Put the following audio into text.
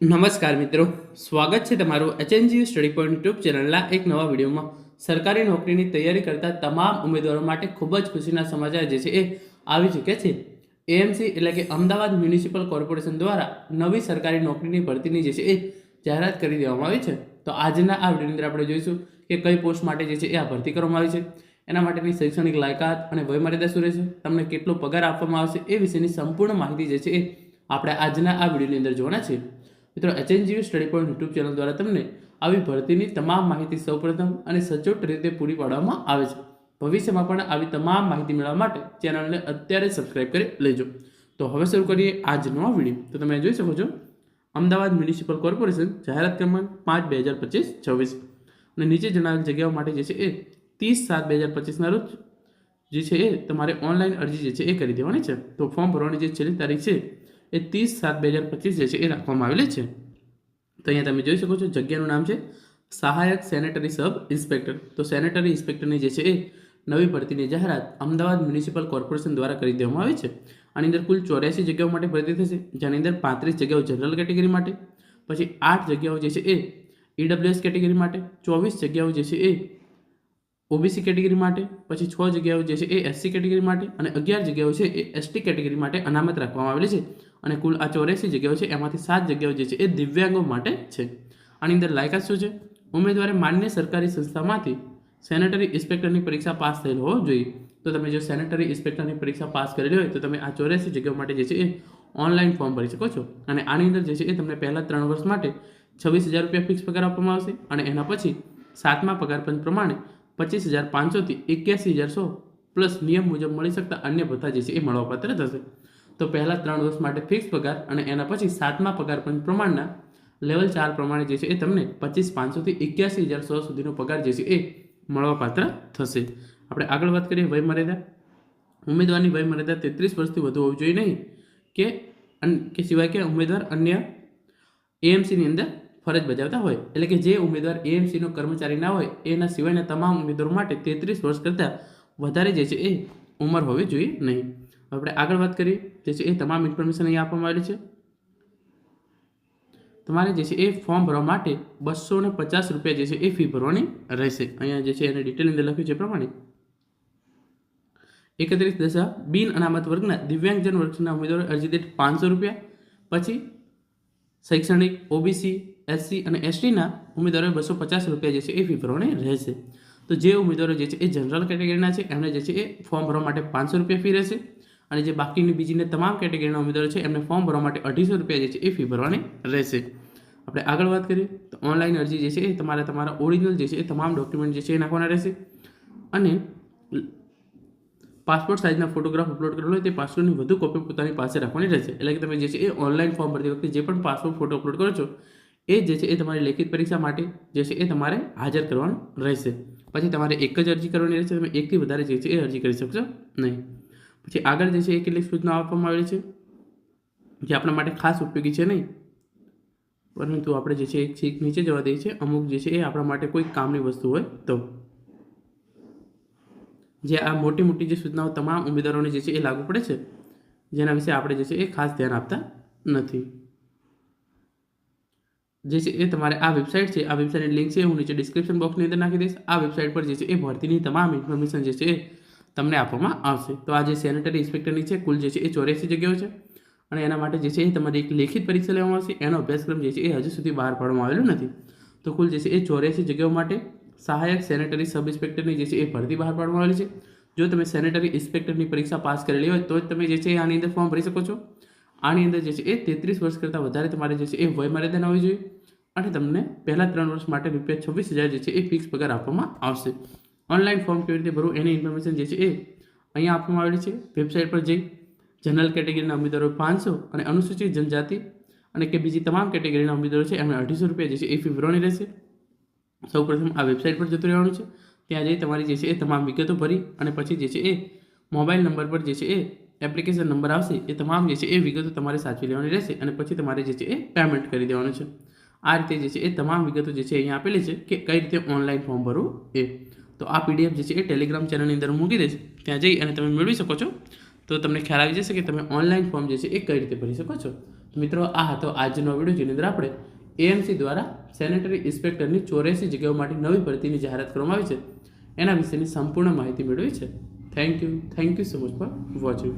નમસ્કાર મિત્રો, સ્વાગત છે તમારું એચએનજી સ્ટડી પોઈન્ટ યુટ્યુબ ચેનલના એક નવા વિડીયોમાં. સરકારી નોકરીની તૈયારી કરતા તમામ ઉમેદવારો માટે ખૂબ જ ખુશીના સમાચાર જે છે એ આવી ચૂક્યા છે. એએમસી એટલે કે અમદાવાદ મ્યુનિસિપલ કોર્પોરેશન દ્વારા નવી સરકારી નોકરીની ભરતીની જે છે એ જાહેરાત કરી દેવામાં આવી છે. તો આજના આ વિડીયોની અંદર આપણે જોઈશું કે કઈ પોસ્ટ માટે જે છે એ આ ભરતી કરવામાં આવી છે. એના માટેની શૈક્ષણિક લાયકાત અને વયમર્યાદા શું રહેશે, તમને કેટલો પગાર આપવામાં આવશે એ વિશેની સંપૂર્ણ માહિતી જે છે એ આપણે આજના આ વિડીયોની અંદર જોવાના છે મિત્રો HNGU study point YouTube channel દ્વારા તમને આવી ભરતીની તમામ માહિતી સૌપ્રથમ અને સચોટ રીતે પૂરી પાડવામાં આવે છે. ભવિષ્યમાં પણ આવી તમામ માહિતી મેળવવા માટે ચેનલને અત્યારે સબસ્ક્રાઇબ કરી લેજો. તો હવે શરૂ કરીએ આજનો આ વીડિયો. તો તમે જોઈ શકો છો, અમદાવાદ મ્યુનિસિપલ કોર્પોરેશન જાહેરાત ક્રમાંક પાંચ બે હજાર પચીસ છવ્વીસ. અને નીચે જણાવેલ જગ્યાઓ માટે જે છે એ ત્રીસ સાત બે હજાર પચીસના રોજ જે છે એ તમારે ઓનલાઈન અરજી જે છે એ કરી દેવાની છે. તો ફોર્મ ભરવાની જે છેલ્લી તારીખ છે એ ત્રીસ સાત બે હજાર પચીસ જે છે એ રાખવામાં આવેલી છે. તો અહીંયા તમે જોઈ શકો છો જગ્યાનું નામ છે સહાયક સેનેટરી સબ ઇન્સ્પેક્ટર. તો સેનેટરી ઇન્સ્પેક્ટરની જે છે એ નવી ભરતીની જાહેરાત અમદાવાદ મ્યુનિસિપલ કોર્પોરેશન દ્વારા કરી દેવામાં આવી છે. આની અંદર કુલ ચોર્યાસી જગ્યાઓ માટે ભરતી થશે, જેની અંદર પાંત્રીસ જગ્યાઓ જનરલ કેટેગરી માટે, પછી આઠ જગ્યાઓ જે છે એ ઈડબ્લ્યુએસ કેટેગરી માટે, ચોવીસ જગ્યાઓ જે છે એ ઓબીસી કેટેગરી માટે, પછી છ જગ્યાઓ જે છે એ એસસી કેટેગરી માટે અને અગિયાર જગ્યાઓ છે એ એસટી કેટેગરી માટે અનામત રાખવામાં આવેલી છે. અને કુલ આ ચોર્યાસી જગ્યાઓ છે, એમાંથી સાત જગ્યાઓ જે છે એ દિવ્યાંગો માટે છે. આની અંદર લાયકાત શું છે? ઉમેદવારે માન્ય સરકારી સંસ્થામાંથી સેનેટરી ઇન્સ્પેક્ટરની પરીક્ષા પાસ થયેલ હોવો જોઈએ. તો તમે જો સેનેટરી ઇન્સ્પેક્ટરની પરીક્ષા પાસ કરેલી હોય, તો તમે આ ચોર્યાસી જગ્યાઓ માટે જે છે એ ઓનલાઈન ફોર્મ ભરી શકો છો. અને આની અંદર જે છે એ તમને પહેલાં ત્રણ વર્ષ માટે છવ્વીસ હજાર રૂપિયા ફિક્સ પગાર આપવામાં આવશે અને એના પછી સાતમા પગારપંચ પ્રમાણે પચીસ હજાર પાંચસોથી એક્યાસી હજાર સો પ્લસ નિયમ મુજબ મળી શકતા અન્ય ભથ્થા જે છે એ મળવાપાત્ર થશે. તો પહેલાં ત્રણ વર્ષ માટે ફિક્સ પગાર અને એના પછી સાતમા પગાર પ્રમાણના લેવલ ચાર પ્રમાણે જે છે એ તમને પચીસ પાંચસોથી એક્યાસી હજાર સો સુધીનો પગાર જે છે એ મળવાપાત્ર થશે. આપણે આગળ વાત કરીએ વયમર્યાદા ઉમેદવારની વયમર્યાદા તેત્રીસ વર્ષથી વધુ હોવી જોઈએ નહીં કે કે સિવાય કે ઉમેદવાર અન્ય એએમસીની અંદર ફરજ બજાવતા હોય. એટલે કે જે ઉમેદવાર એએમસીનો કર્મચારી ના હોય, એના સિવાયના તમામ ઉમેદવારો માટે તેત્રીસ વર્ષ કરતાં વધારે જે છે એ ઉંમર હોવી જોઈએ નહીં. આપણે આગળ વાત કરીએ, જે છે એ તમામ ઇન્ફોર્મેશન અહીં આપવામાં આવેલી છે. તમારે જે છે એ ફોર્મ ભરવા માટે બસો ને પચાસ રૂપિયા જે છે એ ફી ભરવાની રહેશે. અહીંયા જે છે એને ડિટેલ અંદર લખ્યું છે પ્રમાણે. એકત્રીસ દશા, બિન અનામત વર્ગના દિવ્યાંગજન વર્ગના ઉમેદવારો અરજી દીઠ પાંચસો રૂપિયા. પછી શૈક્ષણિક, ઓબીસી, એસસી અને એસટીના ઉમેદવારોએ બસો પચાસ રૂપિયા જે છે એ ફી ભરવાની રહેશે. તો જે ઉમેદવારો જે છે એ જનરલ કેટેગરીના છે, એમને જે છે એ ફોર્મ ભરવા માટે પાંચસો રૂપિયા ફી રહેશે. અને જે બાકીની બીજીને તમામ કેટેગરીના ઉમેદવારો છે, એમને ફોર્મ ભરવા માટે અઢીસો રૂપિયા જે છે, એ ફી ભરવાની રહેશે. આપણે આગળ વાત કરીએ, તો ઓનલાઈન અરજી જે છે, એ તમારે તમારા ઓરિજિનલ જે છે, એ તમામ ડોક્યુમેન્ટ જે છે, એ નાખવાના રહેશે. અને પાસપોર્ટ સાઇઝના ફોટોગ્રાફ અપલોડ કરેલો હોય, તે પાસપોર્ટની વધુ કોપી પોતાની પાસે રાખવાની રહેશે. એટલે કે તમે જે છે, એ ઓનલાઈન ફોર્મ ભરતી વખતે જે પણ પાસપોર્ટ ફોટો અપલોડ કરો છો, એ જે છે, એ તમારી લેખિત પરીક્ષા માટે જે છે, એ તમારે હાજર કરવાનું રહેશે. પછી તમારે એક જ અરજી કરવાની રહેશે, તમે એકથી વધારે જે છે, એ અરજી કરી શકશો નહીં. પછી આગળ જે છે એ કેટલીક સૂચનાઓ આપવામાં આવેલી છે, જે આપણા માટે ખાસ ઉપયોગી છે નહીં. પરંતુ આપણે જે છે એક છેક નીચે જવા દઈએ છીએ. અમુક જે છે એ આપણા માટે કોઈ કામની વસ્તુ હોય તો. જે આ મોટી મોટી જે સૂચનાઓ તમામ ઉમેદવારોને જે છે એ લાગુ પડે છે, જેના વિશે આપણે જે છે એ ખાસ ધ્યાન આપતા નથી. જે છે એ તમારે આ વેબસાઇટ છે, આ વેબસાઇટની લિંક છે હું નીચે ડિસ્ક્રિપ્શન બોક્સની અંદર નાખી દઈશ. આ વેબસાઇટ પર જે છે એ ભરતીની તમામ ઇન્ફોર્મેશન જે છે એ તમને આપવામાં આવશે. તો આ જે સેનેટરી ઇન્સ્પેક્ટરની છે, કુલ જે છે એ ચોર્યાસી જગ્યાઓ છે. અને એના માટે જે છે એ તમારી એક લેખિત પરીક્ષા લેવામાં આવશે. એનો અભ્યાસક્રમ જે છે એ હજુ સુધી બહાર પાડવામાં આવેલો નથી. તો કુલ જે છે એ ચોર્યાસી જગ્યાઓ માટે સહાયક સેનેટરી સબ ઇન્સ્પેક્ટરની જે છે એ ભરતી બહાર પાડવામાં આવેલી છે. જો તમે સેનેટરી ઇન્સ્પેક્ટરની પરીક્ષા પાસ કરેલી હોય, તો જ તમે જે છે આની અંદર ફોર્મ ભરી શકો છો. આની અંદર જે છે એ તેત્રીસ વર્ષ કરતાં વધારે તમારે જે છે એ વયમર્યાદાના હોવી જોઈએ. અને તમને પહેલાં ત્રણ વર્ષ માટે રૂપિયા છવ્વીસ હજાર જે છે એ ફિક્સ પગાર આપવામાં આવશે. ઓનલાઈન ફોર્મ કેવી રીતે ભરવું એની ઇન્ફોર્મેશન જે છે એ અહીંયા આપવામાં આવેલી છે. વેબસાઇટ પર જઈ જનરલ કેટેગરીના ઉમેદવારો પાંચસો અને અનુસૂચિત જનજાતિ અને કે બીજી તમામ કેટેગરીના ઉમેદવારો છે એમને અઢીસો રૂપિયા જે છે એ ફી ભરવાની રહેશે. સૌપ્રથમ આ વેબસાઇટ પર જતું રહેવાનું છે. ત્યાં જઈ તમારી જે છે એ તમામ વિગતો ભરી અને પછી જે છે એ મોબાઈલ નંબર પર જે છે એ એપ્લિકેશન નંબર આવશે એ તમામ જે છે એ વિગતો તમારે સાચવી લેવાની રહેશે અને પછી તમારે જે છે એ પેમેન્ટ કરી દેવાનું છે. આ રીતે જે છે એ તમામ વિગતો જે છે અહીંયા આપેલી છે કે કઈ રીતે ઓનલાઈન ફોર્મ ભરવું એ. તો આ પીડીએફ જે છે એ ટેલિગ્રામ ચેનલની અંદર મૂકી દઈશ. ત્યાં જઈ અને તમે મેળવી શકો છો. તો તમને ખ્યાલ આવી જશે કે તમે ઓનલાઈન ફોર્મ જે છે એ કઈ રીતે ભરી શકો છો. મિત્રો, આ હતો આજનો વીડિયો જેની અંદર આપણે એએમસી દ્વારા સેનેટરી ઇન્સ્પેક્ટરની ચોર્યાસી જગ્યાઓ માટે નવી ભરતીની જાહેરાત કરવામાં આવી છે. એના વિશેની સંપૂર્ણ માહિતી મેળવી છે. Thank you thank you so much for watching